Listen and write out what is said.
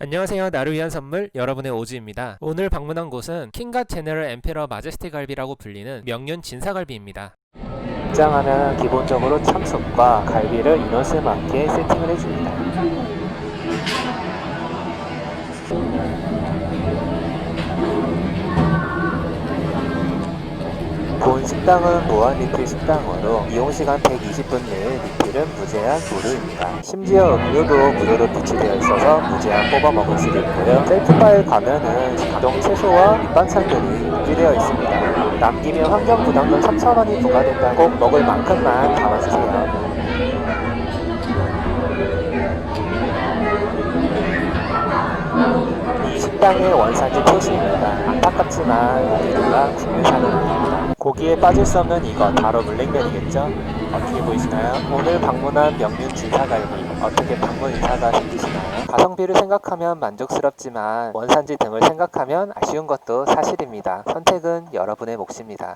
안녕하세요. 나를 위한 선물 여러분의 오즈입니다. 오늘 방문한 곳은 킹갓 제네럴 엠페러 마제스티 갈비라고 불리는 명륜 진사갈비입니다. 입장하면 기본적으로 참숯과 갈비를 인원수에 맞게 세팅을 해줍니다. 식당은 무한 리필 식당으로 이용시간 120분 내에 리필은 무제한 무료입니다. 심지어 음료도 무료로 비치되어 있어서 무제한 뽑아 먹을 수도 있고요. 셀프바에 가면은 각종 채소와 밑반찬들이 준비되어 있습니다. 남기면 환경 부담금 3,000원이 부과된다. 꼭 먹을 만큼만 담아주세요. 이 식당의 원산지 표시입니다. 안타깝지만 모두가 국내산은 아닙니다. 고기에 빠질 수 없는 이것 바로 물냉면이겠죠? 어떻게 보이시나요? 오늘 방문한 명륜 진사갈비 어떻게 방문 인사가 생기시나요? 가성비를 생각하면 만족스럽지만 원산지 등을 생각하면 아쉬운 것도 사실입니다. 선택은 여러분의 몫입니다.